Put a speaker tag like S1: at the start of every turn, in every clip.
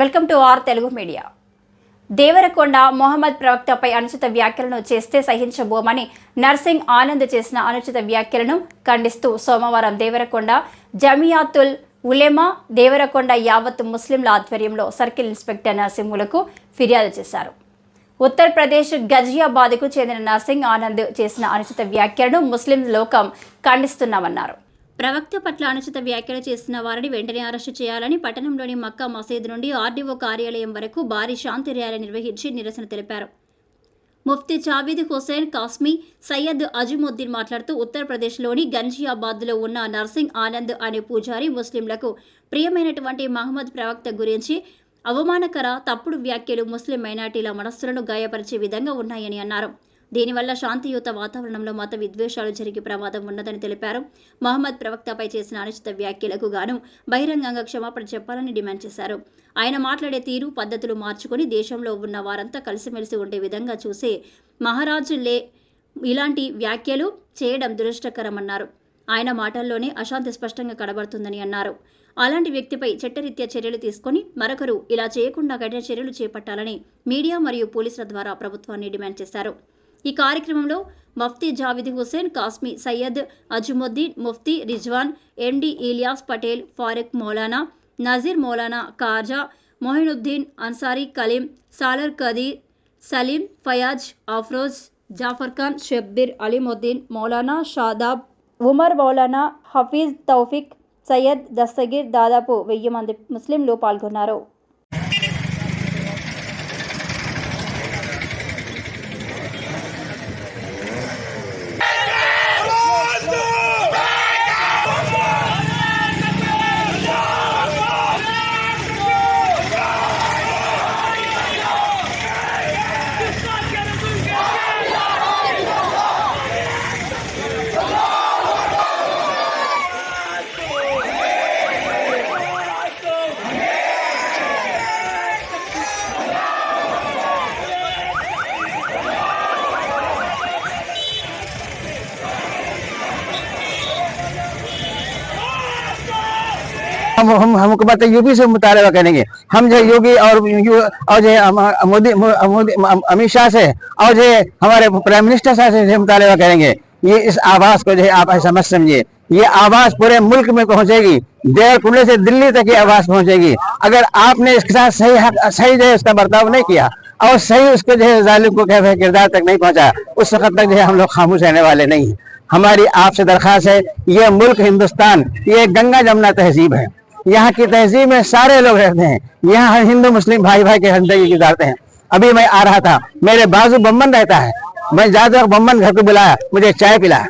S1: Welcome to R Telugu media. Devarakonda Mohammad ప్రవక్తపై అనుచిత వ్యాఖ్యలను చేస్తే సహించబోమని నర్సింగ్ ఆనంద్ చేసిన అనుచిత వ్యాఖ్యలను ఖండిస్తూ సోమవారం దేవరకొండ జమియాతుల్ ఉలెమా దేవరకొండ యావత్ ముస్లింల ఆధ్వర్యంలో సర్కిల్ ఇన్స్పెక్టర్ నర్సింహులకు ఫిర్యాదు చేశారు. ఉత్తరప్రదేశ్ గజియాబాద్కు చెందిన నర్సింగ్ ఆనంద్ చేసిన అనుచిత వ్యాఖ్యలను ముస్లిం లోకం ఖండిస్తున్నామన్నారు. ప్రవక్త పట్ల అనుచిత వ్యాఖ్యలు చేసిన వారిని వెంటనే అరెస్టు చేయాలని పట్టణంలోని మక్కా మసీద్ నుండి ఆర్డీఓ కార్యాలయం వరకు భారీ శాంతి ర్యాలీ నిర్వహించి నిరసన తెలిపారు. ముఫ్తీ జావీద్ హుసేన్ కాస్మీ సయ్యద్ అజిముద్దీన్ మాట్లాడుతూ ఉత్తరప్రదేశ్లోని గంజియాబాద్లో ఉన్న నర్సింగ్ ఆనంద్ అనే పూజారి ముస్లింలకు ప్రియమైనటువంటి మహమ్మద్ ప్రవక్త గురించి అవమానకర తప్పుడు వ్యాఖ్యలు ముస్లిం మైనార్టీల మనస్సులను గాయపరిచే విధంగా ఉన్నాయని అన్నారు. దీనివల్ల శాంతియుత వాతావరణంలో మత విద్వేషాలు జరిగే ప్రమాదం ఉన్నదని తెలిపారు. మహమ్మద్ ప్రవక్తపై చేసిన అనుచిత వ్యాఖ్యలకు గాను బహిరంగంగా క్షమాపణ చెప్పాలని డిమాండ్ చేశారు. ఆయన మాట్లాడే తీరు పద్ధతులు మార్చుకొని దేశంలో ఉన్న వారంతా కలిసిమెలిసి ఉండే విధంగా చూసే మహారాజులే ఇలాంటి వ్యాఖ్యలు చేయడం దురదృష్టకరమన్నారు. ఆయన మాటల్లోనే అశాంతి స్పష్టంగా కనబడుతుందని అన్నారు. అలాంటి వ్యక్తిపై చట్టరీత్యా చర్యలు తీసుకొని మరొకరు ఇలా చేయకుండా కఠిన చర్యలు చేపట్టాలని మీడియా మరియు పోలీసుల ద్వారా ప్రభుత్వాన్ని డిమాండ్ చేశారు. ఈ కార్యక్రమంలో మఫ్తీ జావిద్ హుసేన్ కాస్మీ సయ్యద్ అజుముద్దీన్ ముఫ్తీ రిజ్వాన్ ఎండి ఇలియాస్ పటేల్ ఫారెక్ మౌలానా నజీర్ మౌలానా కార్జా మొహినుద్దీన్ అన్సారీ కలీం సాలర్ కదీర్ సలీం ఫయాజ్ అఫ్రోజ్ జాఫర్ ఖాన్ షబ్బీర్ అలీముద్దీన్ మౌలానా షాదాబ్ ఉమర్ మౌలానా హఫీజ్ తౌఫిక్ సయ్యద్ దస్తగిర్ దాదాపు వెయ్యి మంది ముస్లింలు పాల్గొన్నారు.
S2: हम हम हमको बात यूपी से मुतालबा करेंगे। हम जो योगी और यू, और जो मोदी मोदी अमित शाह से और जो हमारे प्राइम मिनिस्टर साहब से मुतालबा करेंगे। ये इस आवाज़ को जो है आप ऐसा मत समझिए। ये आवाज़ पूरे मुल्क में पहुंचेगी। देवरकुंडे से दिल्ली तक ये आवाज़ पहुंचेगी। अगर आपने इसके साथ सही हक, सही जो है उसका बर्ताव नहीं किया और सही उसको जो है जालिम को क्या है किरदार तक नहीं पहुँचा, उस वक्त तक जो है हम लोग खामोश रहने वाले नहीं। हैं। हमारी आपसे दरखास्त है, ये मुल्क हिंदुस्तान, ये गंगा जमुना तहजीब है। यहाँ की तहजीब में सारे लोग रहते हैं। यहाँ हर हिंदू, मुस्लिम भाई भाई के ज़िंदगी गुजारते हैं। अभी मैं आ रहा था, मेरे बाजू बम्बन रहता है। मैं ज़्यादा बम्बन घर को बुलाया, मुझे चाय पिलाया।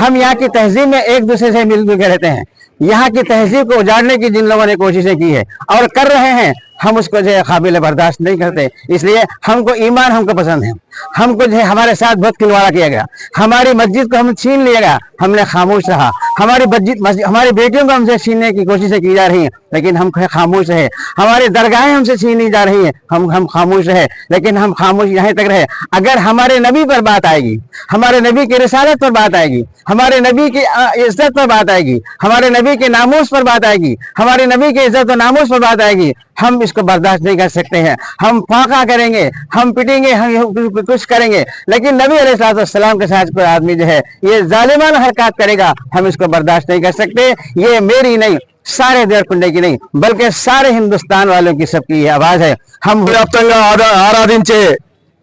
S2: हम यहाँ की तहजीब में एक दूसरे से मिलजुल के रहते हैं। यहाँ की तहजीब को उजाड़ने की जिन लोगों ने कोशिशें की है, और कर रहे हैं, हम उसको जो है काबिल बर्दाश्त नहीं करते। इसलिए हमको ईमान हमको पसंद है। हमको जो है हमारे साथ बहुत खिलवाड़ा किया गया। हमारी मस्जिद को हम छीन लिया गया। हमने खामोश रहा। हमारी मस्जिद हमारी बेटियों को हमसे छीनने की कोशिशें की जा रही हैं, लेकिन हम खामोश रहे। हमारी दरगाहें हमसे छीनी जा रही हैं। हम हम खामोश रहे, लेकिन हम खामोश यहाँ तक रहे। अगर हमारे नबी पर बात आएगी, हमारे नबी की रिसालत पर बात आएगी, हमारे नबी की इज़्ज़त पर बात आएगी, हमारे नबी के नामोस पर बात आएगी, हमारे नबी की इज़्ज़त और नामोस पर बात आएगी, हम इसको बर्दाश्त नहीं कर सकते हैं। हम फाका करेंगे, हम पिटेंगे, हम कुछ करेंगे लेकिन नबी अलैहिस्सलाम के साथ कोई आदमी जो है ये जालिमाना हरकत करेगा हम इसको बर्दाश्त नहीं कर सकते ये मेरी नहीं सारे देवरकुंडे की नहीं बल्कि सारे हिंदुस्तान वालों की सबकी ये आवाज है हम
S3: వ్యాప్తంగా ఆరా- ఆరాధించే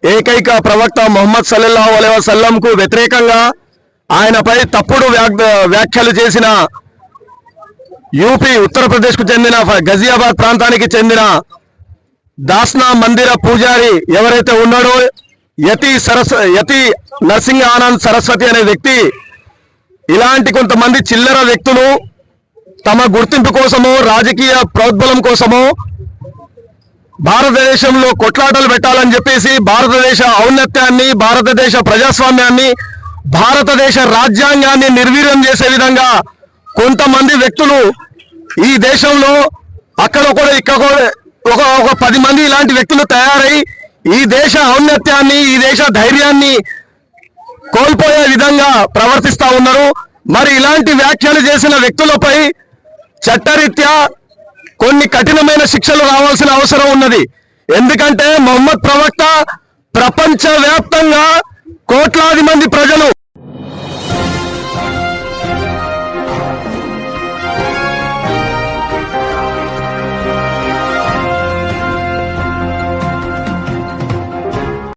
S3: ఏకైక ప్రవక్త మొహమ్మద్ సల్లల్లాహు అలై వసల్లం కు వ్యతిరేకంగా ఆయనపై తప్పుడు వ్యాక్- వ్యాఖ్యలు చేసిన యూపీ ఉత్తరప్రదేశ్ కు చెందిన ఫ- గజియాబాద్ ప్రాంతానికి చెందిన దాస్నా మందిర పూజారి ఎవరైతే ఉన్నాడో యతి సరస్వ యతి నరసింహ ఆనంద్ సరస్వతి అనే వ్యక్తి ఇలాంటి కొంతమంది చిల్లర వ్యక్తులు తమ గుర్తింపు కోసమో రాజకీయ ప్రోద్బలం కోసమో భారతదేశంలో కొట్లాటలు పెట్టాలని చెప్పేసి భారతదేశ ఔన్నత్యాన్ని భారతదేశ ప్రజాస్వామ్యాన్ని భారతదేశ రాజ్యాంగాన్ని నిర్వీర్యం చేసే విధంగా కొంతమంది వ్యక్తులు ఈ దేశంలో అక్కడ కూడా ఇక్కడ కూడా ఒక ఒక పది మంది ఇలాంటి వ్యక్తులు తయారై ఈ దేశ ఔన్నత్యాన్ని ఈ దేశ ధైర్యాన్ని కోల్పోయే విధంగా ప్రవర్తిస్తా ఉన్నారు. మరి ఇలాంటి వ్యాఖ్యలు చేసిన వ్యక్తులపై చట్టరీత్యా కొన్ని కఠినమైన శిక్షలు రావాల్సిన అవసరం ఉన్నది. ఎందుకంటే మొహమ్మద్ ప్రవక్త ప్రపంచ వ్యాప్తంగా కోట్లాది మంది ప్రజలు